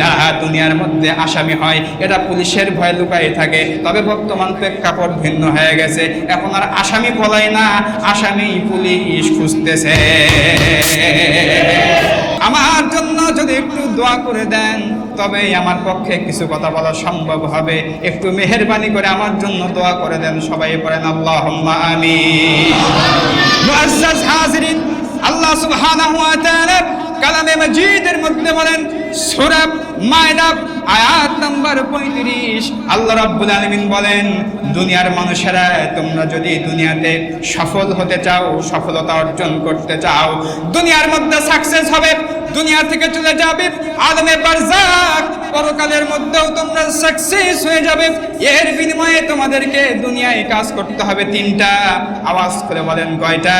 যারা দুনিয়ার মধ্যে আসামি হয়, এটা পুলিশের ভয় লুকাই থাকে। তবে বর্তমান প্রেক্ষাপট ভিন্ন হয়ে গেছে। এখন আর আসামি বলাই না, আসামি পুলিশ খুঁজতেছে। আমার জন্য যদি একটু দোয়া করে দেন তবে আমার পক্ষে কিছু কথা বলা সম্ভব হবে। একটু মেহরবানি করে আমার জন্য দোয়া করে দেন সবাই পড়েন আল্লাহ আমি আল্লাহ সুবহানাহু ওয়া তাআলা কালামে মাজিদের মধ্যে বলেন সূরা মায়দা আয়াত নাম্বার 35 আল্লাহ রাব্বুল আলামিন বলেন, দুনিয়ার মানুষেরা, তোমরা যদি দুনিয়াতে সফল হতে চাও, সফলতা অর্জন করতে চাও, দুনিয়ার মধ্যে সাকসেস হবে, দুনিয়া থেকে চলে যাবে আলমে বারজাক পরকালের মধ্যেও তোমরা সাকসেস হয়ে যাবে। এর বিনিময়ে তোমাদেরকে দুনিয়ায় কাজ করতে হবে তিনটা। আওয়াজ করে বলেন কয়টা?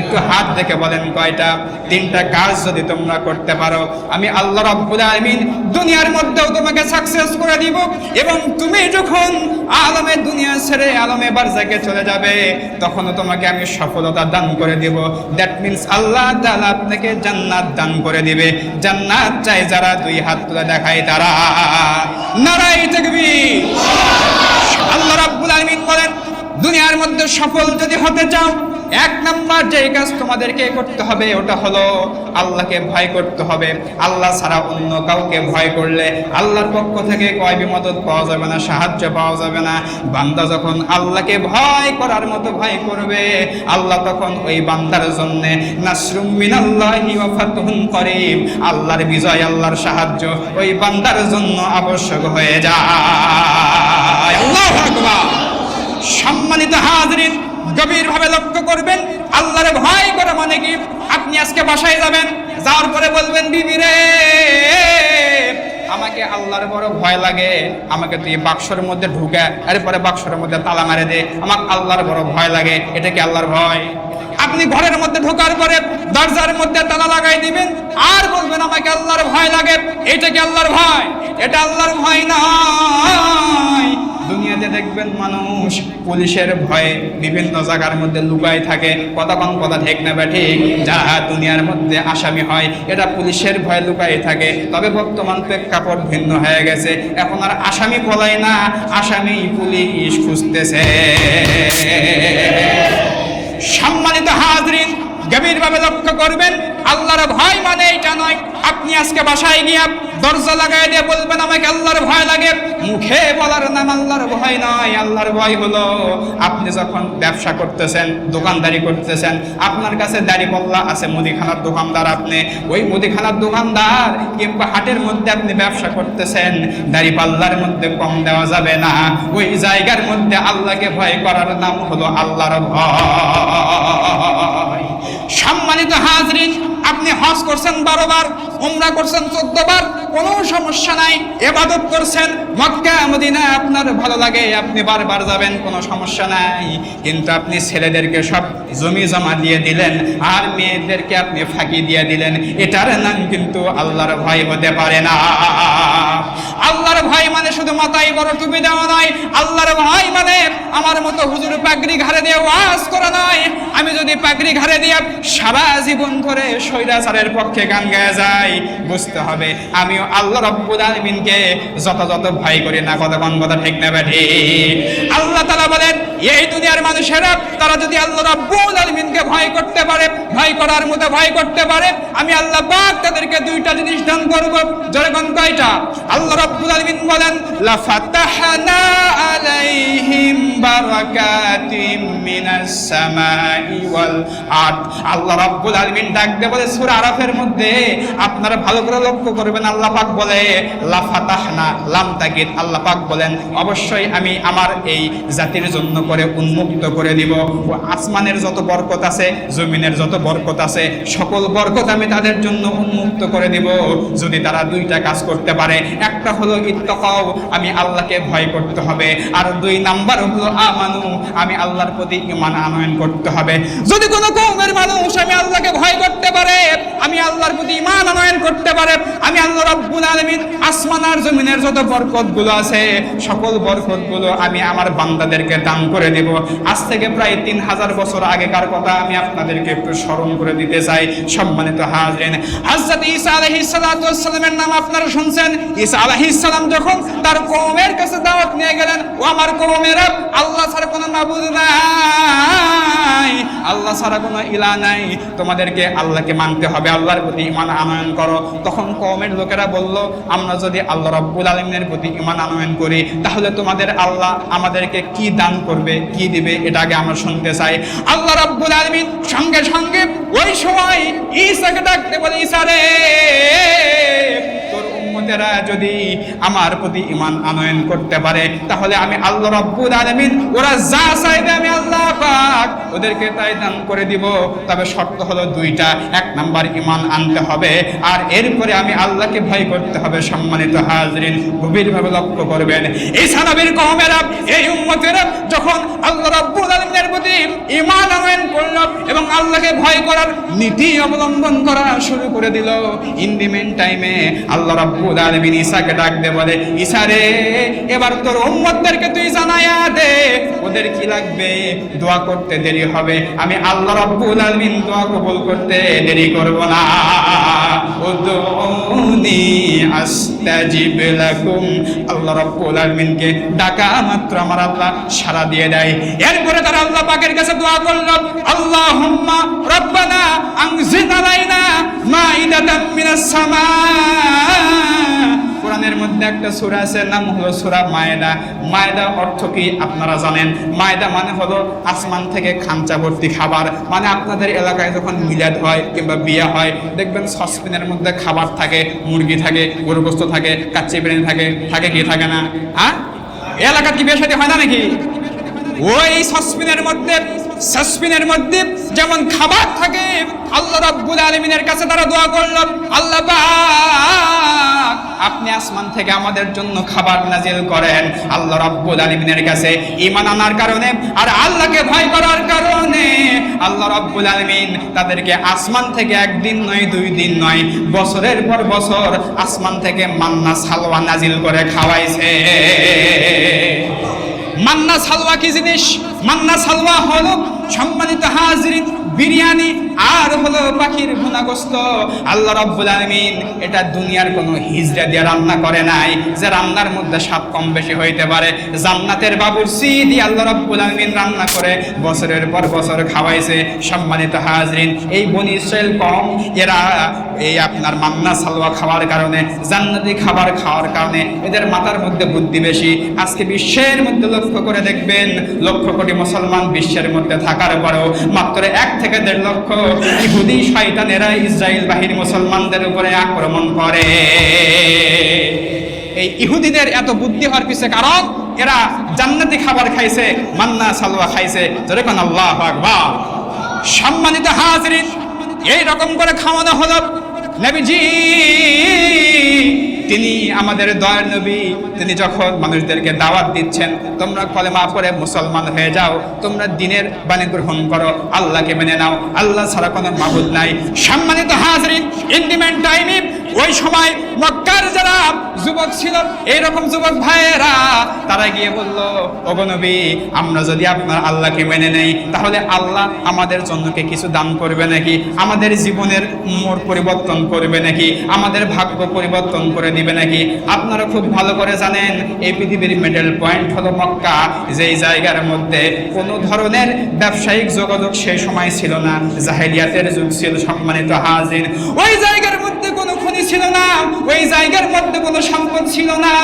একটু হাত দেখে বলেন কয়টা? তিনটা কাজ যদি তোমরা করতে পারো, আমি আল্লাহ রাব্বুল আলামিন দুনিয়ার মধ্যেও তোমাকে সাকসেস করে দিব এবং তুমি যখন আলমে দুনিয়া ছেড়ে আলমে বারজাকে চলে যাবে, তখনও তোমাকে আমি সফলতা দান করে দিব। দ্যাট মিন্স আল্লাহ তাআলা আপনাকে জান্নাত দান করে দিবে। জান্নাত চাই যারা দুই হাত তুলে দেখায় তারা। নারাই তাকবীর। আল্লাহ রাব্বুল আলামিন বলেন, দুনিয়ার মধ্যে সফল যদি হতে চাও এক নাম্বার যে কাজ তোমাদেরকে করতে হবে, ওটা হলো আল্লাহকে ভয় করতে হবে। আল্লাহ ছাড়া অন্য কাউকে ভয় করলে আল্লাহর পক্ষ থেকে কয় বিমদত পাওয়া যাবে না, সাহায্য পাওয়া যাবে না। বান্দা যখন আল্লাহকে ভয় করার মতো ভয় করবে, আল্লাহ তখন ওই বান্দার জন্য নাসরুম মিনাল্লাহি ওয়া ফাতহুন করিম। আল্লাহর বিজয়, আল্লাহর সাহায্য ওই বান্দার জন্য আবশ্যক হয়ে যায়। আল্লাহু আকবার। সম্মানিত হাজরিন গভীরভাবে লক্ষ্য করবেন। আল্লাহরে ভয় করে মানে কি, আপনি আজকে বাসায় যাবেন, যাওয়ার পরে বলবেন, বিবি রে, আমাকে আল্লাহর বড় ভয় লাগে। আমাকে তুই বাক্সর মধ্যে ঢুকে, এরপরে বাক্সর মধ্যে তালা মারে দে। আমার আল্লাহর বড় ভয় লাগে। এটা কি আল্লাহর ভয়? আপনি ঘরের মধ্যে ঢোকার পরে দরজার মধ্যে তালা লাগাই দিবেন, আর বলবেন, আমাকে আল্লাহর ভয় লাগে। এটা কি আল্লাহর ভয়? এটা আল্লাহর ভয় নয় দুনিয়াতে দেখবেন মানুষ পুলিশের ভয়ে বিভিন্ন জায়গার মধ্যে লুকাই থাকে কতক্ষণ কথা ঠিক না ঠিক যারা দুনিয়ার মধ্যে আসামি হয়, এটা পুলিশের ভয়ে লুকাই থাকে। তবে বর্তমান প্রেক্ষাপট ভিন্ন হয়ে গেছে। এখন আর আসামি পলায় না, আসামি পুলিশ খুঁজতেছে। সম্মানিত হাজরিন, গভীরভাবে লক্ষ্য করবেন আল্লাহর ভয় মানে এটা নয়। আপনি আজকে বাসায় গিয়ে দরজা লাগাই দিয়ে বলবেন, আমাকে আল্লাহর ভয় লাগে। মুখে বলার নাম আল্লাহর ভয় নয় আল্লাহর ভয় হলো, আপনি যখন ব্যবসা করতেছেন, দোকানদারি করতেছেন, আপনার কাছে দাড়ি পল্লা আছে, মুদিখানার দোকানদার আপনি। ওই মুদিখানার দোকানদার কিংবা হাটের মধ্যে আপনি ব্যবসা করতেছেন, দাড়ি পাল্লার মধ্যে কম দেওয়া যাবে না। ওই জায়গার মধ্যে আল্লাহকে ভয় করার নাম হলো আল্লাহর ভয়। সম্মানিত হাজরিন আপনি হজ করছেন বারো বার, উমরা করছেন চোদ্দ বার, কোনো সমস্যা নাই, এবাদত করছেন। মক্কা, মদিনা, আপনার ভালো লাগে, আপনি বারবার যাবেন, কোনো সমস্যা নাই। কিন্তু আপনি ছেলেদেরকে সব জমি জমা দিয়ে দিলেন, আর মেয়েদেরকে আপনি ফাঁকি দিয়ে দিলেন। এটার নাম কিন্তু আল্লাহর ভয় হতে পারে না। আল্লাহর ভয় মানে শুধু মাথায় বড় টুপি দেওয়া নয়, আল্লাহর ভয় মানে আমার মতো হুজুর পাগড়ি ঘাড়ে দিয়ে ওয়াজ করা নয়। আমি যদি পাগড়ি ঘাড়ে দিয়ে সারা জীবন ধরে স্বৈরাচারের পক্ষে গান গায়ে যাই বুঝতে হবে। আমিও আল্লাহ রব্বুল আলমিনকে যথাযথ ভয় করি না, কথা কোন কথা ঠিক না, ব্যাঠি। আল্লাহ তালা বলেন, এই দুনিয়ার মানুষেরা, তারা যদি আল্লাহ রব্বুল আলমিনকে ভয় করতে পারে, ভয় করার মতো ভয় করতে পারে, আমি আল্লাহ পাক তাদেরকে দুইটা জিনিস দান করব। যেরকম কয়টা? আল্লাহ রব্বুল আলমিন বলেন লাফাতাহনা আলাইহিম বারাকাতিম মিনাস সামাই ওয়াল আরদ। আল্লাহ রাব্বুল আলামিন ডাক দিয়ে বলে সূরা আরাফের মধ্যে আপনারা ভালো করে লক্ষ্য করবেন, আল্লাহ পাক বলে লাফাতাহনা লাম আল্লাহ পাক বলেন, অবশ্যই আমি আমার এই জাতির জন্য করে উন্মুক্ত করে দিব। আসমানের যত বরকত আছে, জমিনের যত বরকত আছে, সকল বরকত আমি তাদের জন্য উন্মুক্ত করে দিব। যদি তারা দুইটা কাজ করতে পারে, একটা হলো ইত্তকাও আমি আল্লাহকে ভয় করতে হবে। আর দুই নাম্বার হলো আমানু, আমি আল্লাহর প্রতি ইমান আনয়ন করতে হবে। যদি কোনো কৌমের মানুষ আমি আল্লাহকে ভয় করতে পারে আমি আল্লাহর প্রতি ইমান আনয়ন করতে পারে। আমি আল্লাহ রব্বুল আলামিন আসমান আর জমিনের যত বরকতগুলো আছে, সকল বরকতগুলো আমি আমার বান্দাদেরকে দান করে দেব। আজ থেকে প্রায় তিন হাজার বছর আগেকার কথা আমি আপনাদেরকে একটু স্মরণ করে দিতে চাই। সম্মানিত হাজরিন, হযরত ঈসা ওয়াস সালামের নাম আপনারা শুনছেন? ঈসা আলাইহিস সালাম যখন তার কওমের কাছে দাওয়াত নিয়ে গেলেন, ও আমার কওমেরা আল্লাহ ছাড়া কোনো মাবুদ নাই, আল্লাহ ছাড়া কোনো ইলা নাই। তোমাদেরকে আল্লাহকে মানতে হবে, আল্লাহর প্রতি ইমান আনয়ন করো। তখন কমের লোকেরা বলল, আমরা যদি আল্লাহ রব্বুল আলমিনের প্রতি ইমান আনয়ন করি, তাহলে তোমাদের আল্লাহ আমাদেরকে কি দান করবে, কি দিবে, এটা আগে আমরা শুনতে চাই। আল্লাহ রব্বুল আলমিন সঙ্গে সঙ্গে ওই সময় ঈসাকে ডাকতে বলে, ঈসা রে তোর উম্মতেরা যদি আমার প্রতি ইমান আনয়ন করতে পারে, তাহলে আমি আল্লাহ রব্বুল আলামিন, ওরা যা চাইবে আমি আল্লাহ পাক ওদেরকে তাই দান করে দিব। তবে শর্ত হলো দুইটা, এক নাম্বার ইমান আনতে হবে, আর এরপরে আমি আল্লাহকে ভয় করতে হবে, সম্মানিত হাজরিন, গভীরভাবে লক্ষ্য করবেন। এই সানাবির কওমেরা, এই উম্মতেরা যখন আল্লাহ রব্বুল আলামিনের প্রতি ইমান আনয়ন করল এবং আল্লাহকে ভয় করার নীতি অবলম্বন করা শুরু করে দিল ইন দি মেন টাইমে আল্লাহ রাব্বুল আলামিন ঈসাকে ডাক দে, বলে ঈসা রে, এবার তোর উম্মতদেরকে তুই জানায়া দে। ওদের কি লাগবে? দোয়া করতে দেরি হবে। আমি আল্লাহ রব্বুল আলমিন দোয়া কবুল করতে দেরি করব না। উদউনি আস্তাজিব আল্লাহ ডাকা মাত্র আমার সাড়া দিয়ে দেয়। এরপরে তারা আল্লাহ পাকের কাছে দোয়া করল, আল্লাহুম্মা রব্বানা আনজিল আলাইনা মাইদাতাম মিনাস সামা কোরআনের মধ্যে একটা সূরা আছে, নাম হলো সূরা মায়দা। মায়দা অর্থ কি আপনারা জানেন? মায়দা মানে হলো আসমান থেকে খাঞ্চা ভর্তি খাবার। মানে আপনাদের এলাকায় যখন মিলাদ হয় কিংবা বিয়ে হয়, দেখবেন সসপ্যানের মধ্যে খাবার থাকে, মুরগি থাকে গরু গোস্ত থাকে, কাচ্চি বিরিয়ানি থাকে থাকে কি থাকে না? হ্যাঁ? এলাকার কি বিয়ে শাদী হয় না নাকি? ওই সসপিনের মধ্যে সসপিনের মধ্যে যেমন খাবার থাকে, আল্লাহ রাব্বুল আলামিনের কাছে তারা দোয়া করল, আল্লাহ আপনি আসমান থেকে আমাদের জন্য খাবার নাজিল করেন। আল্লাহ রাব্বুল আলামিনের কাছে ইমান আনার কারণে আর আল্লাহকে ভয় করার কারণে আল্লাহ রাব্বুল আলামিন তাদেরকে আসমান থেকে একদিন নয়, দুই দিন নয়, বছরের পর বছর আসমান থেকে মান্না সালওয়া নাজিল করে খাওয়াইছে। মান্না সালওয়া কি জিনিস? মান্না সালওয়া হলো সম্মানিত হাজিরিন। বিরিয়ানি আর হলো পাখির ভুনাগোস্ত আল্লাহ রাব্বুল আলামিন এটা দুনিয়ার কোনো হিজড়া দিয়ে রান্না করে নাই, যে রান্নার মধ্যে স্বাদ কম বেশি হইতে পারে। জান্নাতের বাবুরচি দিয়ে আল্লাহ রাব্বুল আলামিন রান্না করে বছরের পর বছর খাওয়াইছে। সম্মানিত হাজরিন, এই বনি ইসরায়েল কম, এরা এই আপনার মান্না সালওয়া খাওয়ার কারণে, জান্নাতি খাবার খাওয়ার কারণে এদের মাথার মধ্যে বুদ্ধি বেশি। আজকে বিশ্বের মধ্যে লক্ষ্য করে দেখবেন, লক্ষ কোটি মুসলমান বিশ্বের মধ্যে থাকার পরেও মাত্র এক থেকে দেড় লক্ষ ইহুদি শয়তানেরা ইসরায়েল বাহিনী মুসলমানদের উপরে আক্রমণ করে। এই ইহুদিদের এত বুদ্ধি হওয়ার পিছনে কারণ এরা জান্নাতি খাবার খাইছে, মান্না সালওয়া খাইছে। যেরকম আল্লাহ আকবার। সম্মানিত হাজরিন, এই রকম করে খাওয়ানো হলো। নবীজি তিনি আমাদের দয়ার নবী। তিনি যখন মানুষদেরকে দাওয়াত দিচ্ছেন, তোমরা কলে কলেমা করে মুসলমান হয়ে যাও, তোমরা দিনের বাণী গ্রহণ করো, আল্লাহকে মেনে নাও। আল্লাহ ছাড়া কোনো মাহুল নাই। সম্মানিত হাজরিন ইন্ডিমেন্ট টাইমে ওই সময় মক্কার যারা যুবক ছিল, এইরকম যুবক ভাইয়েরা তারা গিয়ে বলল নবী, আমরা যদি আপনার আল্লাহকে মেনে নেই, তাহলে আল্লাহ আমাদের জন্যকে কিছু দান করবে নাকি? আমাদের জীবনের মোড় পরিবর্তন করবে নাকি? আমাদের ভাগ্য পরিবর্তন করে দিবে নাকি? আপনারা খুব ভালো করে জানেন, এই পৃথিবীর মিডল পয়েন্ট হলো মক্কা, যেই জায়গার মধ্যে কোনো ধরনের ব্যবসায়িক যোগাযোগ সেই সময় ছিল না। জাহেলিয়াতের যুগ ছিল, সম্মানিত হাজির। ওই জায়গার মধ্যে কোনো খনি ছিল না, ওই জায়গার মধ্যে কোনো সম্পদ ছিল না।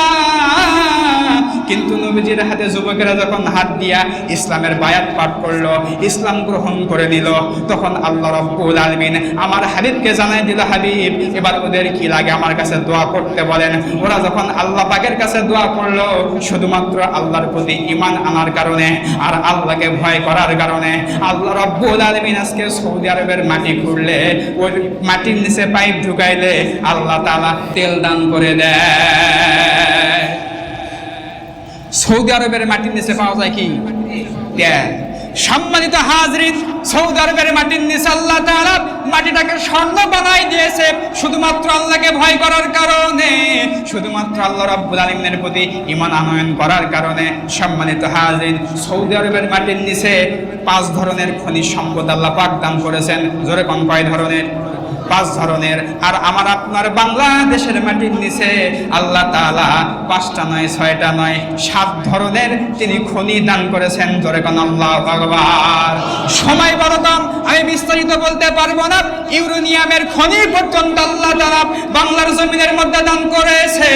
কিন্তু নবীজির হাতে যুবকেরা যখন হাত দিয়া ইসলামের বায়াত পাঠ করল, ইসলাম গ্রহণ করে নিল, তখন আল্লাহ রব্বুল আলমিন আমার হাবিবকে জানাই দিল, হাবিব, এবার ওদের কি লাগে? আমার কাছে দোয়া করতে বলেন। ওরা যখন আল্লাহ পাকের কাছে দোয়া করল, শুধুমাত্র আল্লাহর প্রতি ইমান আনার কারণে আর আল্লাহকে ভয় করার কারণে আল্লাহ রব্বুল আলমিন আজকে সৌদি আরবের মাটি খুঁড়লে, ওই মাটির নিচে পাইপ ঢুকাইলে আল্লাহ তালা তেল দান করে দেয়। সৌদি আরবের মাটির নিচে পাওয়া যায় কি? সম্মানিত হাজরিন, সৌদি আরবের মাটির নিচে আল্লাহ মাটিটাকে স্বর্ণ বানাই দিয়েছে, শুধুমাত্র আল্লাহকে ভয় করার কারণে, শুধুমাত্র আল্লাহ রাব্বুল আলামিনের প্রতি ঈমান আনয়ন করার কারণে, সম্মানিত হাজরিন, সৌদি আরবের মাটির নিচে পাঁচ ধরনের খনিজ সম্পদ আল্লাহ পাক দান করেছেন। জোরে কোন কয় ধরনের? পাঁচ ধরনের। আর আমার আপনার বাংলাদেশের মাটির নিচে আল্লাহ তাআলা পাঁচটা নয়, ছয়টা নয়, সাত ধরনের তিনি খনি দান করেছেন। কোন আল্লাহ ভগবান সময় বড় আমি বিস্তারিত বলতে পারব না। ইউরোনিয়ামের খনি পর্যন্ত আল্লাহ তাআলা বাংলার জমিনের মধ্যে দান করেছে।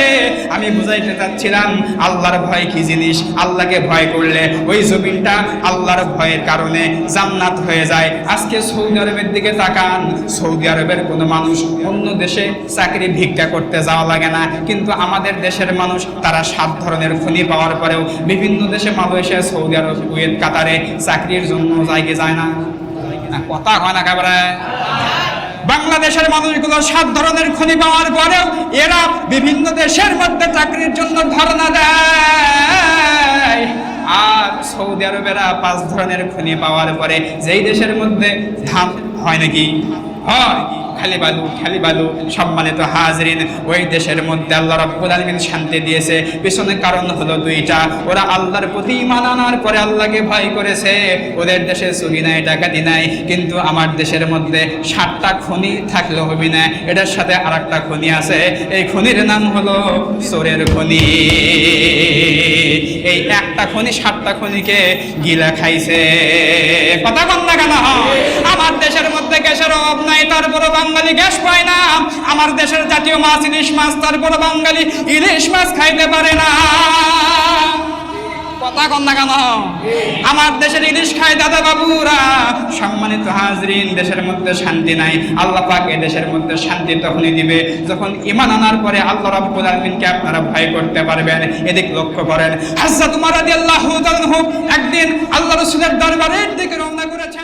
আমি বুঝাইতে চাচ্ছিলাম, আল্লাহর ভয় কি জিনিস? আল্লাহকে ভয় করলে ওই জমিনটা আল্লাহর ভয়ের কারণে জান্নাত হয়ে যায়। আজকে সৌদি আরবের দিকে তাকান, সৌদি আরবের কোনো মানুষ অন্য দেশে চাকরি ভিক্ষা করতে যাওয়া লাগে না। কিন্তু আমাদের দেশের মানুষ, তারা সাত ধরনের খনি পাওয়ার পরেও বিভিন্ন দেশে মালয়েশিয়া, সৌদি আরব, কুয়েত, কাতারে চাকরির জন্য জায়গায় যায় না। কথা হয় না একেবারে বাংলাদেশের মানুষগুলো সাত ধরনের খনি পাওয়ার পরেও এরা বিভিন্ন দেশের মধ্যে চাকরির জন্য ধর্ণা দেয়। আর সৌদি আরবেরা পাঁচ ধরনের খনি পাওয়ার পরে যেই দেশের মধ্যে ধান হয় নাকি? হয়। খালি বালু খালি বালু, সম্মানিত হাজরিন, ওই দেশের মধ্যে আল্লাহ রাব্বুল আলামিন শান্তি দিয়েছে। পিছনে কারণ হলো দুইটা, ওরা আল্লাহর প্রতি ঈমান আনার পরে আল্লাহকে ভয় করেছে। ওদের দেশে চুরি নাই, ডাকাতি নাই, কিন্তু আমার দেশের মধ্যে সাতটা খনি থাকলে হবে না। এটার সাথে আর একটা খনি আছে, এই খনির নাম হলো চোরের খনি। এই একটা খনি, সাতটা খনিকে গিলা খাইছে। কথা কন না কেন? আমার মধ্যে গ্যাসের অভাব নাই তারপরে বাঙালি গ্যাস পায় না। আমার দেশের জাতীয় মাছ, ইলিশ মাছ তারপরে বাঙালি ইলিশ মাছ খাইতে পারে না। আল্লাহ ইমান আনার পরে আল্লাহ আপনারা ভয় করতে পারবেন। এদিক লক্ষ্য করেন। তাআলা একদিন আল্লাহ রাসূলের দরবারের দিকে রওনা করেছে